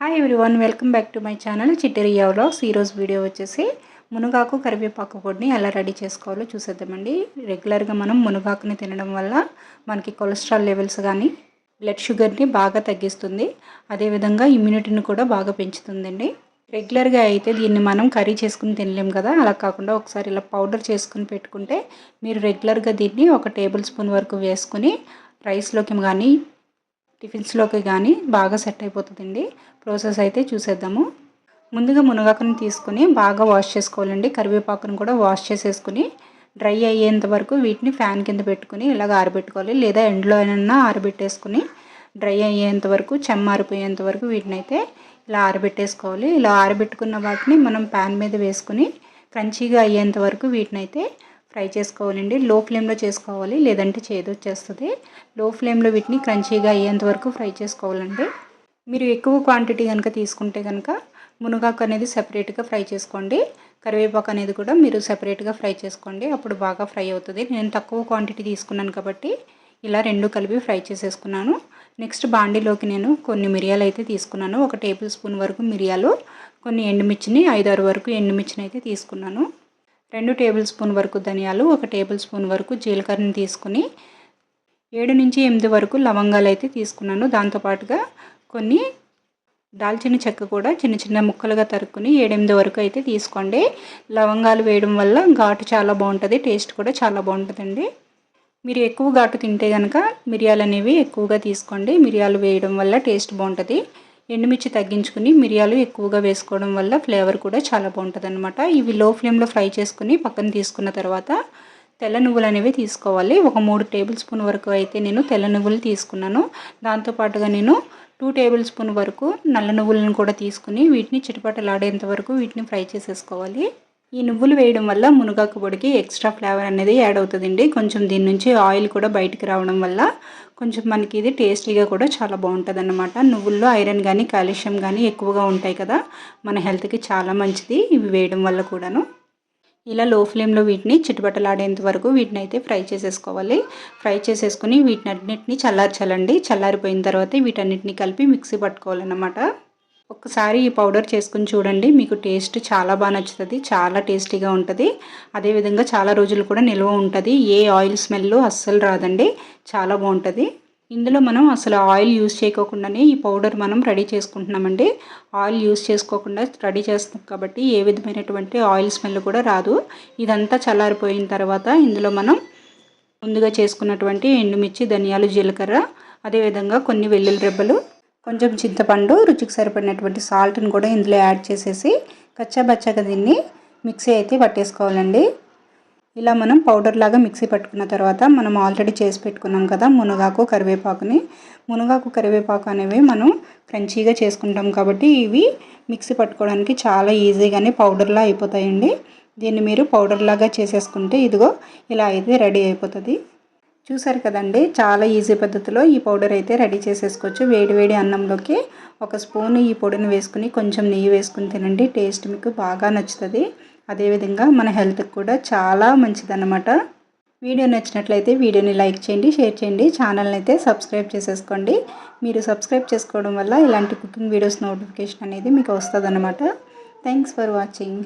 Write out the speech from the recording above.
Hi everyone welcome back to my channel Chitteria vlogs ఈరోజు video వచ్చేసి మునగాకు కరివేపాకు పొడిని ఎలా రెడీ చేసుకోవాలో చూసేద్దామండి. రెగ్యులర్గా మనం మునగాకుని తినడం వల్ల మనకి కొలెస్ట్రాల్ లెవెల్స్ కానీ బ్లడ్ షుగర్ని బాగా తగ్గిస్తుంది. అదేవిధంగా ఇమ్యూనిటీని కూడా బాగా పెంచుతుందండి. రెగ్యులర్గా అయితే దీన్ని మనం కర్రీ చేసుకుని తినలేం కదా. అలా కాకుండా ఒకసారి ఇలా పౌడర్ చేసుకుని పెట్టుకుంటే మీరు రెగ్యులర్గా దీన్ని ఒక టేబుల్ స్పూన్ వరకు వేసుకుని రైస్లోకి కానీ టిఫిన్స్లోకి కానీ బాగా సెట్ అయిపోతుందండి. ప్రాసెస్ అయితే చూసేద్దాము. ముందుగా మునగాకుని తీసుకుని బాగా వాష్ చేసుకోవాలండి. కరివేపాకును కూడా వాష్ చేసేసుకుని డ్రై అయ్యేంత వరకు వీటిని ఫ్యాన్ కింద పెట్టుకుని ఇలాగ ఆరబెట్టుకోవాలి. లేదా ఎండలో అయినా ఆరబెట్టేసుకుని డ్రై అయ్యేంత వరకు చెమ్మారిపోయేంత వరకు వీటిని అయితే ఇలా ఆరబెట్టేసుకోవాలి. ఇలా ఆరబెట్టుకున్న వాటిని మనం ప్యాన్ మీద వేసుకుని క్రంచీగా అయ్యేంత వరకు వీటిని అయితే ఫ్రై చేసుకోవాలండి. లో ఫ్లేమ్లో చేసుకోవాలి. లేదంటే చేదు వచ్చేస్తుంది. లో ఫ్లేమ్లో వీటిని క్రంచీగా అయ్యేంత వరకు ఫ్రై చేసుకోవాలండి. మీరు ఎక్కువ క్వాంటిటీ కనుక తీసుకుంటే కనుక మునగాకు అనేది సెపరేట్గా ఫ్రై చేసుకోండి. కరివేపాకు అనేది కూడా మీరు సెపరేట్గా ఫ్రై చేసుకోండి. అప్పుడు బాగా ఫ్రై అవుతుంది. నేను తక్కువ క్వాంటిటీ తీసుకున్నాను కాబట్టి ఇలా రెండు కలిపి ఫ్రై చేసేసుకున్నాను. నెక్స్ట్ బాండీలోకి నేను కొన్ని మిరియాలు అయితే తీసుకున్నాను. ఒక టేబుల్ స్పూన్ వరకు మిరియాలు కొన్ని ఎండుమిర్చిని ఐదారు వరకు ఎండుమిర్చిని అయితే తీసుకున్నాను. రెండు టేబుల్ స్పూన్ వరకు ధనియాలు ఒక టేబుల్ స్పూన్ వరకు జీలకర్రని తీసుకుని ఏడు నుంచి ఎనిమిది వరకు లవంగాలు అయితే తీసుకున్నాను. దాంతోపాటుగా కొన్ని దాల్చిన చెక్క కూడా చిన్న చిన్న ముక్కలుగా తరుక్కుని ఏడెనిమిది వరకు అయితే తీసుకోండి. లవంగాలు వేయడం వల్ల ఘాటు చాలా బాగుంటుంది టేస్ట్ కూడా చాలా బాగుంటుందండి. మీరు ఎక్కువ ఘాటు తింటే కనుక మిరియాలు అనేవి ఎక్కువగా తీసుకోండి. మిరియాలు వేయడం వల్ల టేస్ట్ బాగుంటుంది. ఎండుమిర్చి తగ్గించుకుని మిరియాలు ఎక్కువగా వేసుకోవడం వల్ల ఫ్లేవర్ కూడా చాలా బాగుంటుంది అనమాట ఇవి లో ఫ్లేమ్లో ఫ్రై చేసుకుని పక్కన తీసుకున్న తర్వాత తెల్ల నువ్వులు అనేవి తీసుకోవాలి. ఒక మూడు టేబుల్ స్పూన్ వరకు అయితే నేను తెల్ల నువ్వులు తీసుకున్నాను. దాంతోపాటుగా నేను టూ టేబుల్ స్పూన్ వరకు నల్ల నువ్వులను కూడా తీసుకుని వీటిని చిటపటలాడేంత వరకు వీటిని ఫ్రై చేసేసుకోవాలి. ఈ నువ్వులు వేయడం వల్ల మునగాకు పొడికి ఎక్స్ట్రా ఫ్లేవర్ అనేది యాడ్ అవుతుందండి. కొంచెం దీని నుంచి ఆయిల్ కూడా బయటికి రావడం వల్ల కొంచెం మనకి ఇది టేస్టీగా కూడా చాలా బాగుంటుంది అన్నమాట నువ్వుల్లో ఐరన్ కానీ కాల్షియం కానీ ఎక్కువగా ఉంటాయి కదా మన హెల్త్కి చాలా మంచిది ఇవి వేయడం వల్ల కూడాను. ఇలా లో ఫ్లేమ్లో వీటిని చిట్టుబట్టలాడేంత వరకు వీటిని అయితే ఫ్రై చేసేసుకోవాలి. ఫ్రై చేసేసుకుని వీటిని అన్నింటినీ చల్లార్చాలండి. చల్లారిపోయిన తర్వాత వీటన్నిటిని కలిపి మిక్సీ పట్టుకోవాలన్నమాట. ఒక్కసారి ఈ పౌడర్ చేసుకుని చూడండి. మీకు టేస్ట్ చాలా బాగా నచ్చుతుంది. చాలా టేస్టీగా ఉంటుంది. అదేవిధంగా చాలా రోజులు కూడా నిల్వ ఉంటుంది. ఏ ఆయిల్ స్మెల్ అస్సలు రాదండి. చాలా బాగుంటుంది. ఇందులో మనం అసలు ఆయిల్ యూస్ చేయకోకుండానే ఈ పౌడర్ మనం రెడీ చేసుకుంటున్నామండి. ఆయిల్ యూస్ చేసుకోకుండా రెడీ చేస్తాం కాబట్టి ఏ విధమైనటువంటి ఆయిల్ స్మెల్ కూడా రాదు. ఇదంతా చల్లారిపోయిన తర్వాత ఇందులో మనం ముందుగా చేసుకున్నటువంటి ఎండుమిర్చి ధనియాలు జీలకర్ర అదేవిధంగా కొన్ని వెల్లుల్లి రెబ్బలు కొంచెం చింతపండు రుచికి సరిపడినటువంటి సాల్ట్ని కూడా ఇందులో యాడ్ చేసేసి కచ్చాబచ్చాగా దీన్ని మిక్సీ అయితే పట్టేసుకోవాలండి. ఇలా మనం పౌడర్ లాగా మిక్సీ పట్టుకున్న తర్వాత మనం ఆల్రెడీ చేసి పెట్టుకున్నాం కదా మునగాకు కరివేపాకుని. మునగాకు కరివేపాకు అనేవి మనం క్రంచీగా చేసుకుంటాం కాబట్టి ఇవి మిక్సీ పట్టుకోవడానికి చాలా ఈజీగానే పౌడర్లా అయిపోతాయండి. దీన్ని మీరు పౌడర్ లాగా చేసేసుకుంటే ఇదిగో ఇలా అయితే రెడీ అయిపోతుంది. చూసారు కదండి చాలా ఈజీ పద్ధతిలో ఈ పౌడర్ అయితే రెడీ చేసేసుకోవచ్చు. వేడి వేడి అన్నంలోకి ఒక స్పూన్ ఈ పొడిని వేసుకుని కొంచెం నెయ్యి వేసుకుని తినండి టేస్ట్ మీకు బాగా నచ్చుతుంది. అదేవిధంగా మన హెల్త్కి కూడా చాలా మంచిదన్నమాట. వీడియో నచ్చినట్లయితే వీడియోని లైక్ చేయండి షేర్ చేయండి ఛానల్ని అయితే సబ్స్క్రైబ్ చేసేసుకోండి. మీరు సబ్స్క్రైబ్ చేసుకోవడం వల్ల ఇలాంటి కుకింగ్ వీడియోస్ నోటిఫికేషన్ అనేది మీకు వస్తుంది థ్యాంక్స్ ఫర్ వాచింగ్.